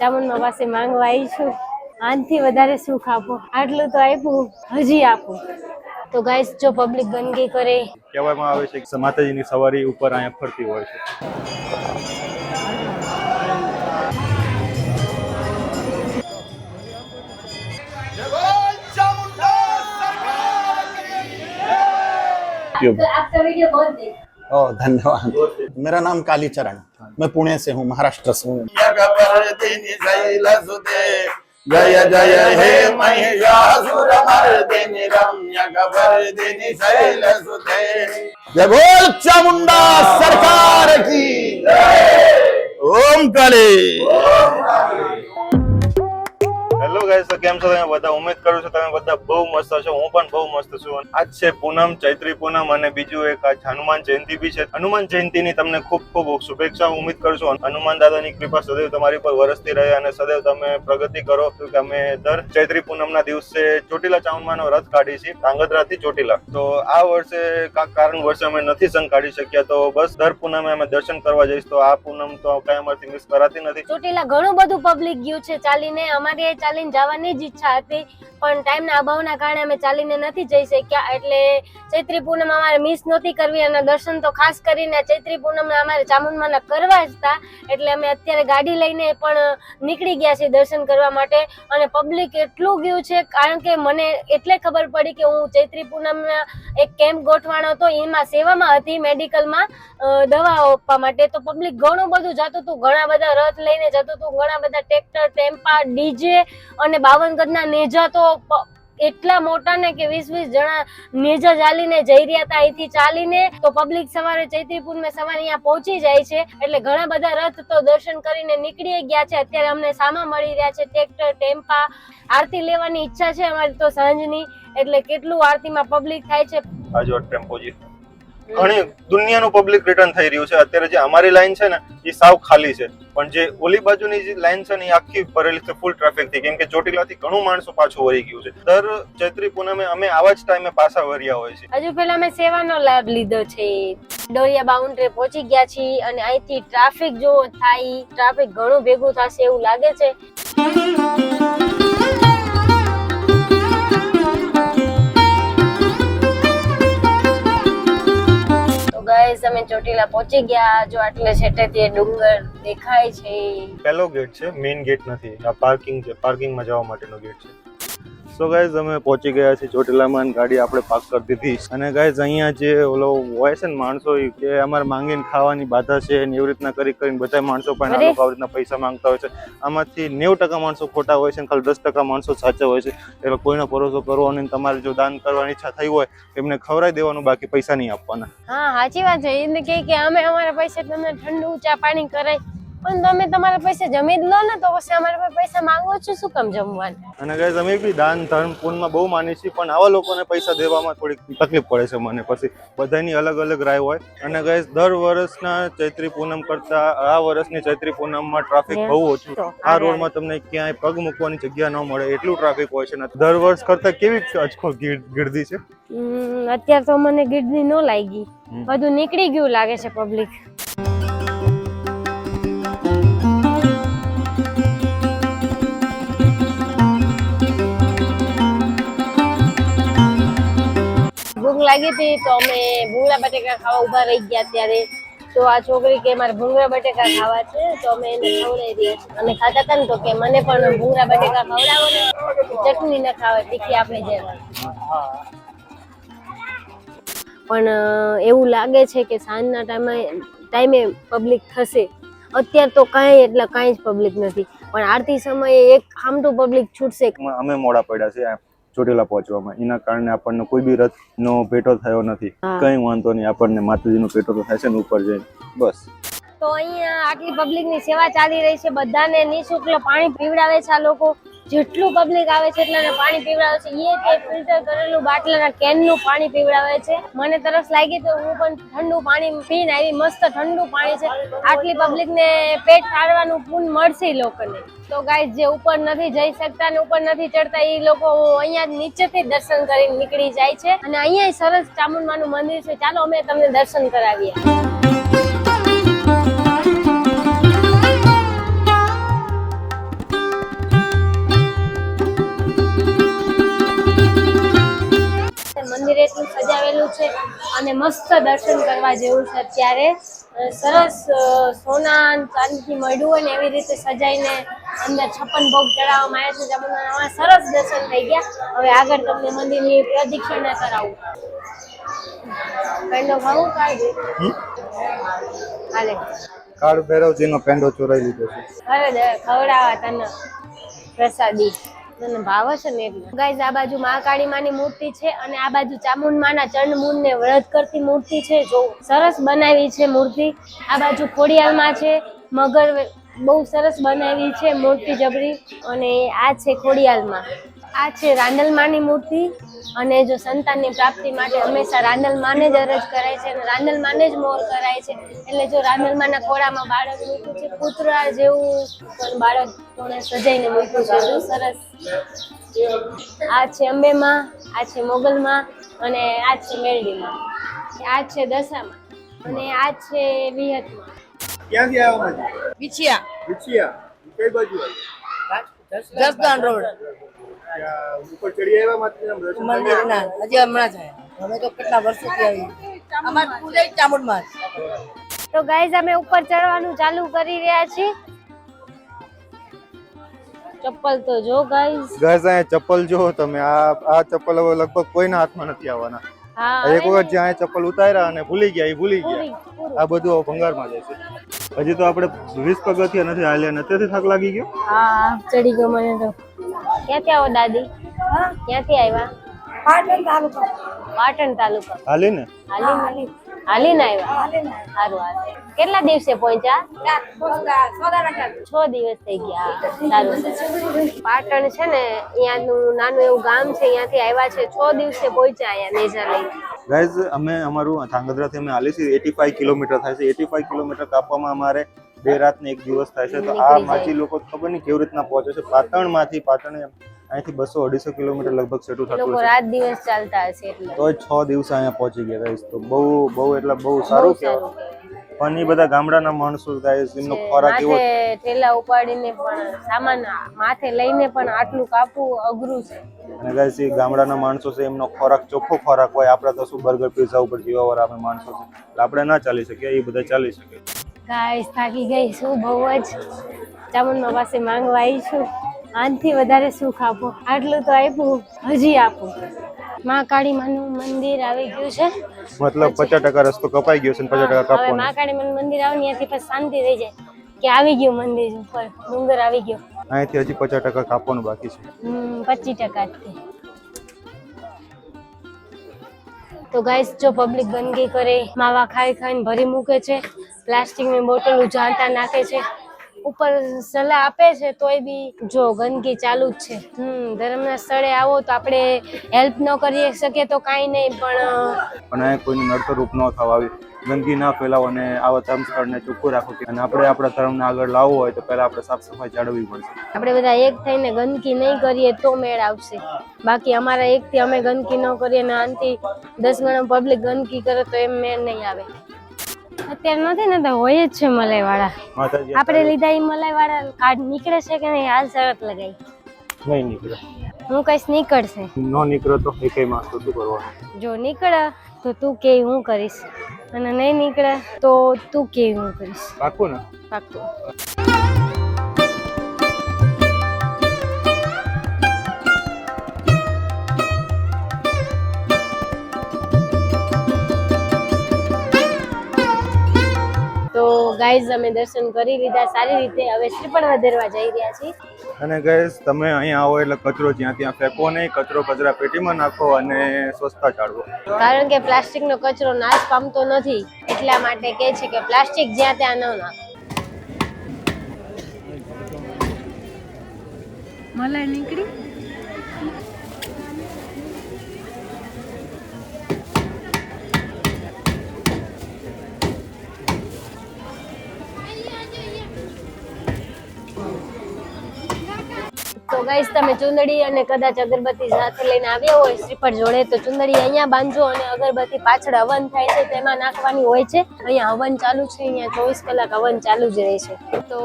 ચામુંડમાં પાસે માંગવા આવી છું. આનથી વધારે સુખ આપો. આટલું તો આપ્યું હજી આપો. તો ગાઈસ જો પબ્લિક ગંદકી કરે. કહેવામાં આવે છે કે માતાજીની સવારી ઉપર અહીંયા ફરતી હોય છે. આપકા વિડિયો બહુ દેખ ओह धन्यवाद। मेरा नाम कालीचरण। मैं पुणे से हूँ, महाराष्ट्र से हूँ। जय जय हे जय चामुंडा सरकार की। ओम काली। હેલો ગાઈસ તો કેમ છો તમે બધા? ઉમેદ કરું છું તમે બધા બહુ મસ્ત છો. હું પણ બહુ મસ્ત છું. આજ છે પૂનમ, ચૈત્રી પૂનમ અને બીજું એક આજ હનુમાન જયંતિ બી છે. હનુમાન જયંતિની તમને ખૂબ ખૂબ શુભેચ્છા ઉમેદ કરું છું. હનુમાન દાદાની કૃપા સદૈવ તમારી પર વરસતી રહે અને સદૈવ તમે પ્રગતિ કરો. કે અમે દર ચૈત્રી પૂનમના દિવસે ચોટીલા ચાઉન્ડમાંનો રથ કાઢી છીએ. ધાંગધ્રાથી ચોટીલા. તો આ વર્ષે કારણ વર્ષે અમે નથી સંઘ કાઢી શક્યા. તો બસ દર પૂનમે અમે દર્શન કરવા જઈશ. તો આ પૂનમ તો કઈ અમારથી મિસ કરાતી નથી. ચોટીલા ઘણું બધું પબ્લિક ગયું છે. ચાલીને અમારે ચાલીને જવાની જ ઈચ્છા હતી. પણ ટાઈમના અભાવના કારણે અમે ચાલીને નથી જઈ શક્યા. એટલે ચૈત્રી પૂનમ અમારે મિસ નહોતી કરવી અને દર્શન તો ખાસ કરીને ચૈત્રી પૂનમ અમારે ચામુંડમાના કરવા જ હતા. એટલે અમે અત્યારે ગાડી લઈને પણ નીકળી ગયા છીએ દર્શન કરવા માટે. અને પબ્લિક એટલું ગયું છે, કારણ કે મને એટલે ખબર પડી કે હું ચૈત્રી પૂનમના એક કેમ્પ ગોઠવાનો હતો. એમાં સેવામાં હતી મેડિકલમાં દવાઓ આપવા માટે. તો પબ્લિક ઘણું બધું જતું હતું. ઘણા બધા રથ લઈને જતું હતું. ઘણા બધા ટ્રેક્ટર ટેમ્પા ડીજે અને બાવન ગજના નેજા તો એટલા મોટા ને કે વીસ વીસ જણા મેજા ચાલીને જઈ રહ્યા હતા. અહીંથી ચાલીને તો પબ્લિક સવારે ચૈત્રીપુર ને સવારે અહીંયા પહોંચી જાય છે. એટલે ઘણા બધા રથ તો દર્શન કરીને નીકળી ગયા છે. અત્યારે અમને સામા મળી રહ્યા છે. ટ્રેક્ટર, ટેમ્પા, આરતી લેવાની ઈચ્છા છે અમારી તો સાંજની. એટલે કેટલું આરતીમાં પબ્લિક થાય છે? આ જો ઘણી દુનિયાનું પબ્લિક રિટર્ન થઈ રહ્યું છે. અત્યારે જે અમારી લાઈન છે ને, એ સાવ ખાલી છે. પણ જે ઓલી બાજુની જે લાઈન છે ને, એ આખી ભરેલી છે ફૂલ ટ્રાફિકથી. કેમ કે ચોટીલાથી ઘણું માણસો પાછું વળી ગયું છે. દર ચૈત્રી પૂનમે અમે આવા જ ટાઈમે પાછા વર્યા હોય છે. હજુ પેલા અમે સેવાનો લાભ લીધો છે. ડોરિયા બાઉન્ડ્રી પહોંચી ગયા છીએ અને અહીંથી ટ્રાફિક જો થાય ટ્રાફિક ઘણું ભેગું થશે એવું લાગે છે. ચોટીલા પહોંચી ગયા. જો આટલે છેટે તે ડુંગર દેખાય છે. પહેલો ગેટ છે મેઇન ગેટ નથી. આ પાર્કિંગ છે. પાર્કિંગમાં જવા માટેનો ગેટ છે. સો ગાઈઝ અમે પહોંચી ગયા છીએ ચોટીલામાં ગાડી આપણે પાર્ક કરી દીધી. અને ગાઈઝ અહીંયા જે ઓલો હોય છે ને માણસો કે અમારે માંગીને ખાવાની બાધા છે ને એવી રીતના કરી કરીને બધા માણસો પણ. આવી રીતના પૈસા માંગતા હોય છે. આમાંથી નેવું ટકા માણસો ખોટા હોય છે ને ખાલી દસ ટકા માણસો સાચા હોય છે. એટલે કોઈનો ભરોસો કરવો અને તમારે જો દાન કરવાની ઈચ્છા થઈ હોય એમને ખવડાવી દેવાનું બાકી પૈસા નહીં આપવાના. હા સાચી વાત છે. એને કે અમે અમારા પૈસા તમને ઠંડુ ચા પાણી કરાય. પણ તમે તમારા પૈસા જમી જ લો ને તો પછી અમારા પાસે પૈસા માંગો છો શું કામ જમવાના? અને ગાઈઝ અમે બી દાન ધર્મ પૂનમાં બહુ માની છીએ પણ આવા લોકોને પૈસા દેવામાં થોડીક તકલીફ પડે છે મને પછી. બધાની અલગ અલગ રાય હોય. અને ગાઈઝ દર વર્ષના ચૈત્રી પૂનમ કરતા આ વર્ષની ચૈત્રી પૂનમમાં ટ્રાફિક બહુ ઓછું. આ રોડમાં તમને ક્યાંય પગ મૂકવાની જગ્યા ન મળે એટલું ટ્રાફિક હોય છે ને. દર વર્ષ કરતા કેવી અચખો ગીર- ગીર્દી છે? અત્યારે તો મને ગીર્દી ન લાગી. બધું નીકળી ગયું લાગે છે પબ્લિક લાગી હતી તો અમે ભૂંગળા બટેકા ખાવા ઊભા રહી ગયા ત્યારે. તો આ છોકરી કે મારે ભૂંગળા બટેકા ખાવા છે, તો અમે એને ખવડાવી દઈએ અને ખાતા હતા ને તો કે મને પણ ભૂંગળા બટેકા ખવડાવો ને, ચટણી ના ખાવે, તીખી આપણે જેવા પણ એવું લાગે છે કે સાંજના ટાઈમે ટાઈમે પબ્લિક થશે. અત્યારે તો કાંઈ એટલે કાંઈ જ પબ્લિક નથી. પણ આરતી સમયે એક ખામટું પબ્લિક છૂટશે. અમે મોડા પડ્યા છે ચોટીલા પહોંચવામાં. એના કારણે આપણને કોઈ બી રથનો ભેટો થયો નથી. કઈ વાંધો નહીં આપણને માતાજીનો ભેટો તો થાય છે ને ઉપર જઈને. બસ. તો અહીંયા આટલી પબ્લિકની સેવા ચાલી રહી છે. બધાને નિઃશુલ્ક પાણી પીવડાવે છે આ લોકો. જેટલું પબ્લિક આવે છે એટલાને પાણી પીવડાવે છે. એ તે ફિલ્ટર કરેલું બાટલાના કેનનું પાણી પીવડાવે છે. મને તરસ લાગી તો હું પણ ઠંડુ પાણી પીને આવી મસ્ત ઠંડુ પાણી છે. આટલી પબ્લિકને પેટ ઠારવાનું પૂન મળશે લોકોને. તો ગાય જે ઉપર નથી જઈ શકતા ને ઉપર નથી ચડતા એ લોકો અહીંયા નીચેથી દર્શન કરીને નીકળી જાય છે. અને અહીંયા સરસ ચામુંડમાનું મંદિર છે. ચાલો અમે તમને દર્શન કરાવીએ. છે અને મસ્ત દર્શન કરવા જેવું છે અત્યારે. સરસ સોના ચાંદી ચાંદીથી મળ્યું હોય ને એવી રીતે સજાઈને અંદર છપ્પન ભોગ ચડાવવામાં આવ્યા છે. ચામુંડામાં સરસ દર્શન થઈ ગયા. હવે આગળ તમને મંદિરની પ્રદક્ષિણા કરાવું. પેંડો ખાવું કાઢી હાલે. કાળ ભૈરવજીનો પેંડો ચોરાઈ લીધો છે. અરે ખવડાવા તને. પ્રસાદી. તને ભાવે છે ને એટલે. ગાઈઝ આ બાજુ મહાકાળી માની મૂર્તિ છે અને આ બાજુ ચામુંડ માના ચંડ મૂળ ને વ્રત કરતી મૂર્તિ છે. જો સરસ બનાવી છે મૂર્તિ. આ બાજુ ખોડિયાલમાં છે. મગર બહુ સરસ બનાવી છે મૂર્તિ જબરી. અને આ છે ખોડિયાલમાં. આ છે રાંદલમાની મૂર્તિ અને જો સંતાનની પ્રાપ્તિ માટે હંમેશા રાંદલમાને જ અરજ કરાય છે અને રાંડલમાને જ મોર કરાય છે. એટલે જો રાંદલમાના ખોળામાં બાળક મૂક્યું છે કૂતરા જેવું પણ બાળક કોણે સજાઈને મૂક્યું છે. બહુ સરસ. આ છે અંબેમાં આ છે મોગલમાં અને આ છે મેરડીમાં. આ છે દશામાં અને આ છે વિહતમાં. ક્યાંથી આવ્યા વિછિયા. વિછિયા. કઈ બાજુ જસદાન રોડ. ઉપર ચડી આવ્યા માતાજીના ના હજી હમણાં જ આવ્યા. અમે તો કેટલા વર્ષોથી આવી. અમાર પૂજા ચામુંડમાં તો ગાઈઝ અમે ઉપર ચડવાનું ચાલુ કરી રહ્યા છીએ. ચપ્પલ તો જો ગાઈઝ ગાઈસ અહીંયા ચપ્પલ જો તમે આ આ ચપ્પલ હવે લગભગ કોઈના હાથમાં નથી આવવાના. હા એક વખત જ્યાં ચપ્પલ ઉતાર્યા અને ભૂલી ગયા એ ભૂલી ગયા. આ બધું ભંગારમાં જશે હજી તો આપણે વીસ પગથિયા નથી હાલ્યા નથી થાક લાગી ગયો? હા ચડી ગયો મને તો. ક્યાંથી આવો દાદી? ક્યાંથી આવ્યા? પાટણ તાલુકા. હાલી ને હાલી હાલીને? આવ્યા? સારું હાલ કેટલા દિવસે પહોંચ્યા? છ દિવસ થઈ ગયા. સારું છે પાટણ છે ને અહીંયાનું નાનું એવું ગામ છે અહીંયાથી આવ્યા છે. છ દિવસે પહોંચ્યા અહીંયા નેજા લઈને ગાઈઝ અમે અમારું ધાંગધ્રાથી અમે હાલી છીએ એટી ફાઈવ કિલોમીટર થાય છે. એટી ફાઈવ કિલોમીટર કાપવામાં અમારે બે રાત ને એક દિવસ થાય છે. તો આ માછી લોકો ખબર નહીં કેવી રીતના પહોંચે છે. પાટણમાંથી પાટણ અહીંથી બસો અઢીસો કિલોમીટર લગભગ સેટું થતું હશે. રાત દિવસ ચાલતા હશે એટલે. તો છ દિવસ અહીંયા પહોંચી ગયા ગાઈસ તો બહુ બહુ એટલે બહુ સારું કહેવાય. પણ એ બધા ગામડાના માણસો ગાઈસ એમનો ખોરાક એવો ઠેલા ઉપાડીને પણ સામાન માથે લઈને પણ આટલું કાપવું અઘરું છે. અને ગાઈસ એ ગામડાના માણસો છે એમનો ખોરાક ચોખ્ખો ખોરાક હોય. આપણે તો શું બર્ગર પીઝા ઉપર જીવાવાળા આપણે માણસો છે. આપણે ના ચાલી શકીએ એ બધા ચાલી શકે. ગાઈસ થાકી ગઈ છું બહુ જ. ચામુંડમાં પાસે માંગવા આવી છું. આનથી વધારે સુખ આપો. આટલું તો આપ્યું હજી આપો. મા કાળી માનું મંદિર આવી ગયું છે. મતલબ પચાસ ટકા રસ્તો કપાઈ ગયો છે પચાસ ટકા કાપવાનો. મા કાળી માનું મંદિર આવે ને ત્યાંથી પછી શાંતિ થઈ જાય કે આવી ગયું મંદિર ઉપર. ડુંગર આવી ગયો. અહીંથી હજી પચાસ ટકા કાપવાનું બાકી છે. પચીસ ટકા તે. ગાઈસ જો પબ્લિક ગંદકી કરે, માવા ખાઈ ખાઈને ભરી મૂકે છે, પ્લાસ્ટિકની બોટલ ઉજાણતા નાખે છે, ઉપર સલાહ આપે છે, તોય બી જો ગંદકી ચાલુ જ છે હમ, ધર્મના સ્થળે આવો તો આપણે હેલ્પ ન કરી શકીએ તો કાંઈ નહીં, પણ પણ કોઈને નડતરૂપ ન થવા આવી ગંદકી ના ફેલાવો અને આવા ધર્મ સ્થળને ચોખ્ખું રાખો કે અને આપણે આપણા ધર્મને આગળ લાવવો હોય તો પહેલા આપણે સાફ સફાઈ જાળવવી પડશે. આપણે બધા એક થઈને ગંદકી નહીં કરીએ તો મેળ આવશે. બાકી અમારા એકથી અમે ગંદકી ન કરીએ અને આનથી દસ ગણા પબ્લિક ગંદકી કરે તો એમ મેળ નહીં આવે. અત્યારે નથી ને તો હોય જ છે મલાઈ વાળા આપણે લીધા એ મલાઈ વાળા કાર્ડ નીકળે છે કે નહીં? હાલ શરત લગાઈ. નહીં નીકળે. હું કઈશ નીકળશે? નો નીકળે તો એકેય માસ તો શું કરવાનું? જો નીકળે તો તું કે હું કરીશ? અને નહીં નીકળે તો તું કે હું કરીશ? પાકું ને? પાકું તો ગાઈઝ અમે દર્શન કરી લીધા સારી રીતે. હવે શ્રીફળ વધેરવા જઈ રહ્યા છીએ. અને ગેસ તમે અહીંયા આવો એટલે કચરો જ્યાં ત્યાં ફેંકો નહીં કચરો કચરા પેટીમાં નાખો અને સ્વચ્છતા જાળવો. કારણ કે પ્લાસ્ટિકનો કચરો નાશ પામતો નથી એટલા માટે કહે છે કે પ્લાસ્ટિક જ્યાં ત્યાં ન નાખો. મલાઈ નીકળી? ગાઈસ, તમે ચુંદડી અને કદાચ અગરબત્તી સાથે લઈને આવ્યા હોય, શ્રીફળ જોડે, તો ચુંદડી અહીંયા બાંધજો અને અગરબત્તી પાછળ હવન થાય છે, તેમાં નાખવાની હોય છે. અહીંયા હવન ચાલુ છે, અહીંયા ચોવીસ કલાક હવન ચાલુ જ રહે છે. તો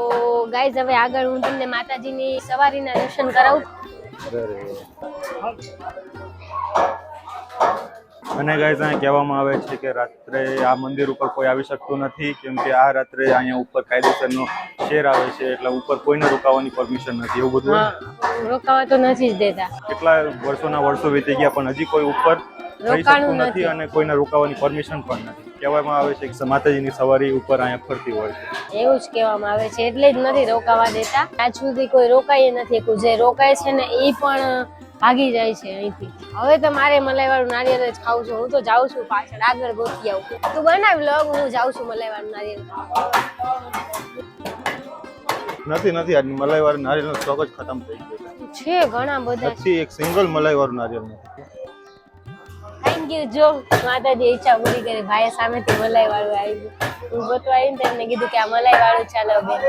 ગાઈસ, હવે આગળ હું તમને માતાજીની સવારીના દર્શન કરાવું. અને ગાઈઝ અહીંયા કહેવામાં આવે છે કે રાત્રે આ મંદિર ઉપર કોઈ આવી શકતું નથી, કેમ કે આ રાત્રે અહીંયા ઉપર કાયદેસરનો શેર આવે છે એટલે ઉપર કોઈને રોકાવાની પરમિશન નથી એવું બધું રોકાવા તો નથી જ દેતા. કેટલા વર્ષોના વર્ષો વીતી ગયા પણ હજી કોઈ ઉપર રોકાણું શકતું નથી. અને કોઈને રોકાવાની પરમિશન પણ નથી. કહેવામાં આવે છે કે માતાજીની સવારી ઉપર અહીંયા ફરતી હોય છે. એવું જ કહેવામાં આવે છે એટલે જ નથી રોકાવા દેતા. આજ સુધી કોઈ રોકાય નથી. જે રોકાય છે ને એ પણ ભાગી જાય છે અહીંથી. હવે તો મારે મલાઈવાળું નારિયેળ જ ખાવું છું. હું તો જાઉં છું પાછળ આગળ ગોતી આવું તું બનાવી લો હું જાઉં છું મલાઈવાળું નારિયેળ. નથી નથી આજ મલાઈવાળું નારિયેળનો સ્ટોક જ ખતમ થઈ ગયો છે. ઘણા બધા. નથી એક સિંગલ મલાઈવાળું નારિયેળ નથી. થેન્ક યુ જો માતાજી ઈચ્છા પૂરી કરી ભાઈ સામેથી મલાઈ વાળું આવી ગયું હું ગોતવા આવીને તેમને કીધું કે આ મલાઈ વાળું ચાલો બેન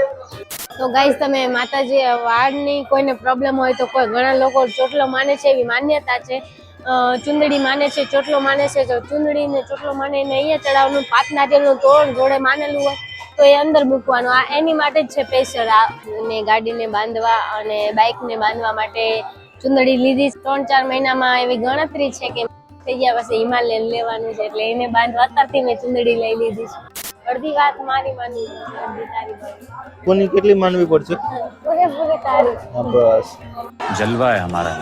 તો ગાઈસ તમે માતાજી વાળની કોઈને પ્રોબ્લેમ હોય તો કોઈ ઘણા લોકો ચોટલો માને છે એવી માન્યતા છે. ચુંદડી માને છે ચોટલો માને છે. તો ચુંદડી ને ચોટલો માને અહીંયા ચડાવવાનું પાંચ નારિયેળનું તોરણ જોડે માનેલું હોય તો એ અંદર મૂકવાનું. આ એની માટે જ છે સ્પેશિયલ આ ને ગાડીને બાંધવા અને બાઇકને બાંધવા માટે ચુંદડી લીધી ત્રણ ચાર મહિનામાં એવી ગણતરી છે કે થઈ ગયા પછી હિમાલયન લેવાનું છે એટલે એને બાંધવા અત્યારથી મેં ચુંદડી લઈ લીધી છે. અડધી વાત મારી માની અડધી તારી કોની કેટલી માનવી પડશે? પૂરેપૂરી તારી. બસ. જલવા હમારા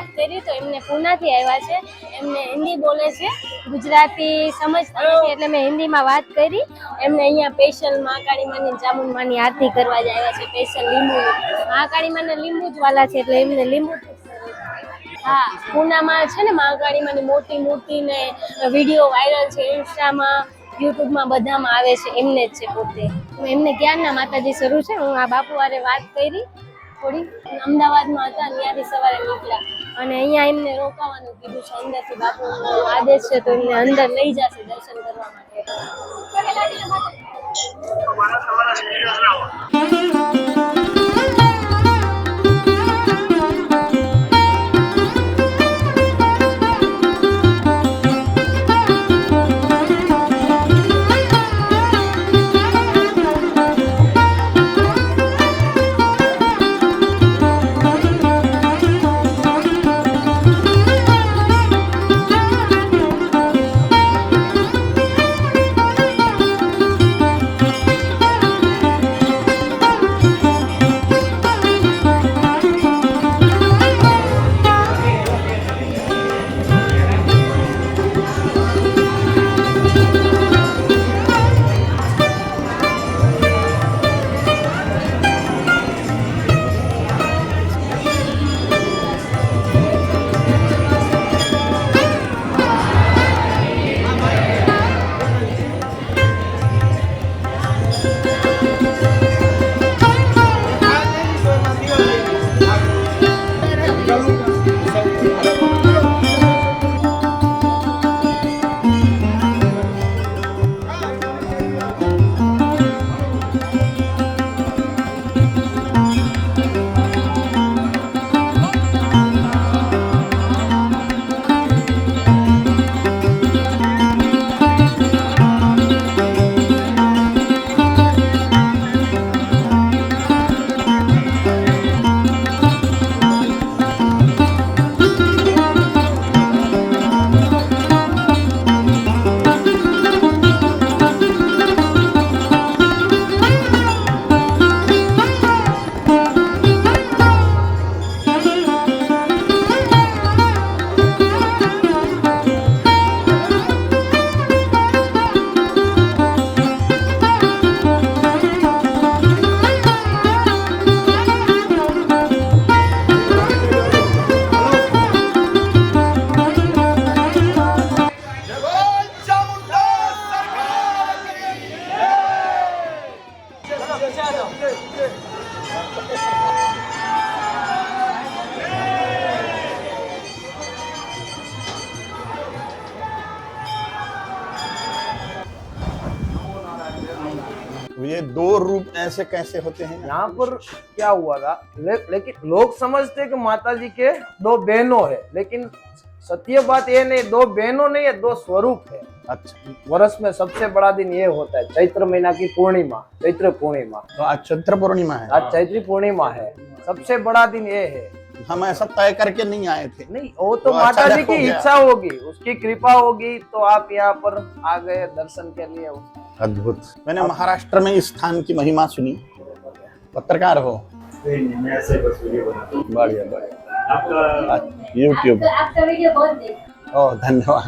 વાત કરી તો એમને પૂનાથી આવ્યા છે. એમને હિન્દી બોલે છે. ગુજરાતી સમજતા નથી એટલે મેં હિન્દીમાં વાત કરી. એમને અહીંયા સ્પેશિયલ મહાકાળી માની ચામુંડમાની આરતી કરવા જ આવ્યા છે. સ્પેશિયલ લીંબુ. મહાકાળી માને લીંબુ જ વાલા છે એટલે એમને લીંબુ હા, પૂનામાં છે ને મહાકાળી માની મોટી મૂર્તિ ને વીડિયો વાયરલ છે ઇન્સ્ટામાં, યુટ્યુબમાં બધામાં આવે છે. એમને જ છે પોતે. એમને ક્યારના માતાજી શરૂ છે. હું આ બાપુ વાત કરી. થોડી અમદાવાદમાં હતા, ત્યાંથી સવારે નીકળ્યા. અને અહીંયા એમને રોકાવાનું કીધું છે અંદરથી. બાપુ આદેશ છે તો એમને અંદર લઈ જશે દર્શન કરવા માટે. ऐसे कैसे होते हैं? यहाँ पर क्या हुआ था? ले, लेकिन लोग समझते कि माता जी के दो बहनों है लेकिन सत्य बात ये नहीं दो बहनों नहीं है दो स्वरूप है। अच्छा। वर्ष में सबसे बड़ा दिन ये होता है चैत्र महीना की पूर्णिमा चैत्र पूर्णिमा। तो आज चैत्र पूर्णिमा है। आज चैत्र पूर्णिमा है। सबसे बड़ा दिन ये है। हम ऐसा तय करके नहीं आए थे। नहीं वो तो तो माता जी की इच्छा होगी उसकी कृपा होगी तो आप यहाँ पर आ गए दर्शन के लिए अद्भुत। मैंने महाराष्ट्र में इस स्थान की महिमा सुनी। पत्रकार हो। मैं ऐसे बस वीडियो बनाता हूँ बढ़िया बढ़िया यूट्यूब आपका आपका वीडियो बहुत देखा। ओह धन्यवाद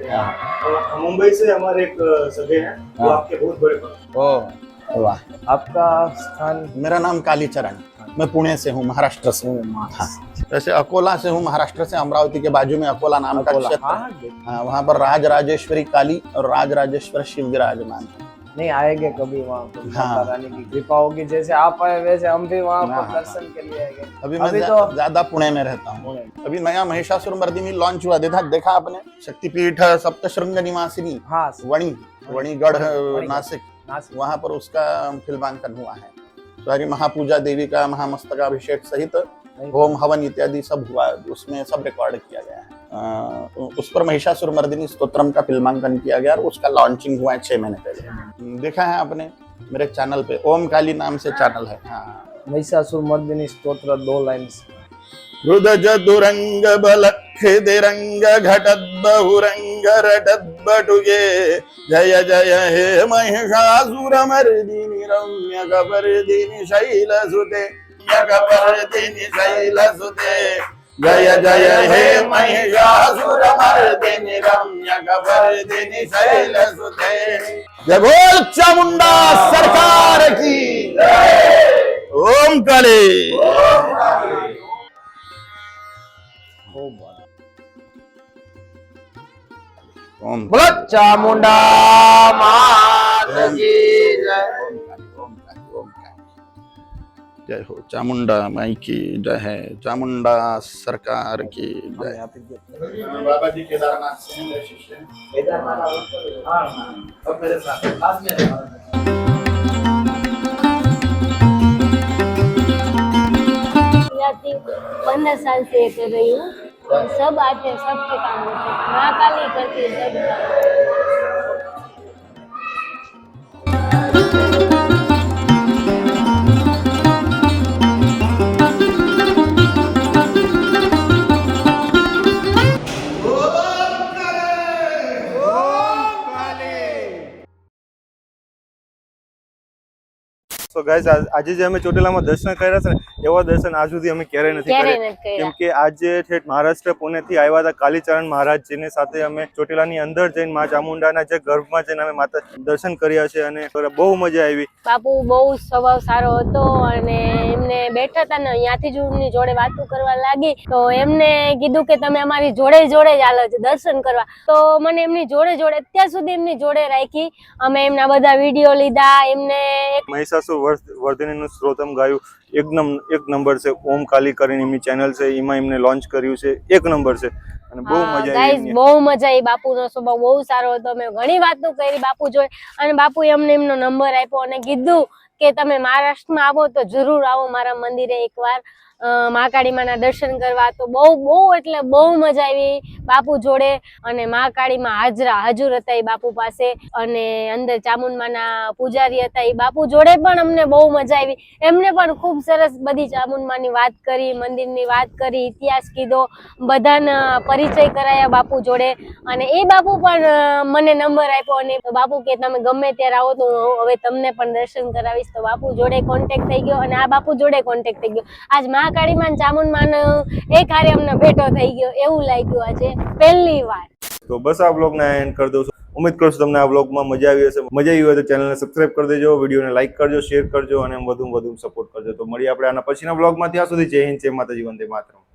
हैं। और मुंबई से हमारे एक सगे हैं। वो हाँ। आपके बहुत बड़े ओ ओह वाह। आपका स्थान? मेरा नाम कालीचरण। मैं पुणे से हूँ महाराष्ट्र से हूँ वैसे अकोला से हूँ महाराष्ट्र से अमरावती के बाजू में अकोला नाम का। क्षेत्र हाँ, हाँ, हाँ वहाँ पर राज राजेश्वरी काली और राज राजेश्वर शिव विराजमान है। नहीं आएँगे कभी वहाँ पर हाँ। रानी की कृपा होगी जैसे आप आए वैसे हम भी वहाँ हाँ, पर हाँ, दर्शन के लिए आएँगे। अभी मैं अभी तो- ज़्यादा पुणे में रहता हूँ। अभी नया महिषासुर मर्दिनी लॉन्च हुआ देखा देखा आपने? शक्तिपीठ सप्तशृंग निवासिनी हाँ वणी वणीगढ़ वणीगढ़। नासिक। वहाँ पर उसका फिल्मांकन हुआ है। सारी महापूजा देवी का महामस्तकाभिषेक सहित होम हवन इत्यादि सब हुआ उसमें सब रिकॉर्ड किया गया है। उस पर महिषासुर मर्दिनी स्तोत्रम का फिल्मांकन किया गया और उसका लॉन्चिंग हुआ है छह महीने पहले। देखा है आपने मेरे चैनल पे। ओम काली नाम से चैनल है। हाँ। महिषासुर मर्दिनी स्तोत्र दो लाइन हृदज दुरंग बल हृदिरङ्गघटद्बहुरङ्गरटद्बटुगे जय जय, हे महिषासुरमर्दिनि रम्यकपर्दिनि शैलसुते यकपर्दिनि शैलसुते जय जय, हे महिषासुरमर्दिनि रम्यकपर्दिनि शैलसुते जय बोल चामुंडा सरकार की। ओम ओम काले। बोलो चामुंडा मात की जय। ओम काली ओम काली ओम काली। जय हो चामुंडा माई की जय है चामुंडा सरकार की जय। बाबा जी केदारनाथ हैं, हैं। पंद्रह साल से कर रही हूँ। और सब आते हैं सबके काम होते हैं महाकाली करती है सब काम ગાઈઝ આજે જે અમે ચોટીલામાં દર્શન કર્યા છે ને એવા દર્શન આજ સુધી અમે ક્યારેય નથી કર્યા. કેમ કે આજે ઠેઠ મહારાષ્ટ્ર પુણેથી આવ્યા હતા કાલીચરણ મહારાજજીની સાથે અમે ચોટીલાની અંદર જઈને મા ચામુંડાના જે ગર્ભમાં જઈને અમે માતા દર્શન કર્યા છે અને બહુ મજા આવી. બાપુ બહુ સ્વભાવ સારો હતો અને એમને બેઠા હતા ને અહીંયાથી જ એમની જોડે વાતો કરવા લાગી. તો એમને કીધું કે તમે અમારી જોડે જોડે જ આલો છો દર્શન કરવા. તો મને એમની જોડે જોડે અત્યાર સુધી એમની જોડે રાખી. અમે એમના બધા વીડિયો લીધા એમને મહિષાસુર વર્ધિનીનું સ્ત્રોતમ ગાયું. એક નમ એક નંબર છે ઓમ કાલી કરીને એમની ચેનલ છે એમાં એમને લોન્ચ કર્યું છે એક નંબર છે. અને બહુ મજા આવી બહુ મજા આવી. બાપુનો સ્વભાવ બહુ સારો હતો. મેં ઘણી વાતો કરી બાપુ જોઈ અને બાપુએ અમને એમનો નંબર આપ્યો અને કીધું કે તમે મહારાષ્ટ્રમાં આવો તો જરૂર આવો મારા મંદિરે એકવાર. અ, મહાકાળી માના દર્શન કરવા તો બહુ બહુ એટલે બહુ મજા આવી બાપુ જોડે. અને મા કાળીમાં હાજરા હાજર હતા એ બાપુ પાસે. અને અંદર ચામુંડમાના પૂજારી હતા એ બાપુ જોડે પણ અમને બહુ મજા આવી. એમને પણ ખૂબ સરસ બધી ચામુંડમાની વાત કરી મંદિરની વાત કરી ઇતિહાસ કીધો બધાના પરિચય કરાયા બાપુ જોડે. અને એ બાપુ પણ મને નંબર આપ્યો અને બાપુ કે તમે ગમે ત્યારે આવો તો હવે તમને પણ દર્શન કરાવીશ. તો બાપુ જોડે કોન્ટેક્ટ થઈ ગયો અને આ બાપુ જોડે કોન્ટેક્ટ થઈ ગયો. આજ મહાકાળીમાં ચામુંડમાન, એ હારે અમને ભેટો થઈ ગયો, એવું લાગ્યું આજે, પહેલી વાર. તો બસ આ બ્લોગને એન્ડ કરી દઉં ઉમેદ કરું છું તમને આ બ્લોગમાં મજા આવી હશે. મજા આવી હોય તો ચેનલને સબસ્ક્રાઇબ કરી દેજો વિડીયોને લાઈક કરજો શેર કરજો, અને વધુ વધુ સપોર્ટ કરજો. તો મળીએ આપણે આના પછીના બ્લોગમાં ત્યાં સુધી જય હિન્દ, જય માતાજી, વંદે માતરમ.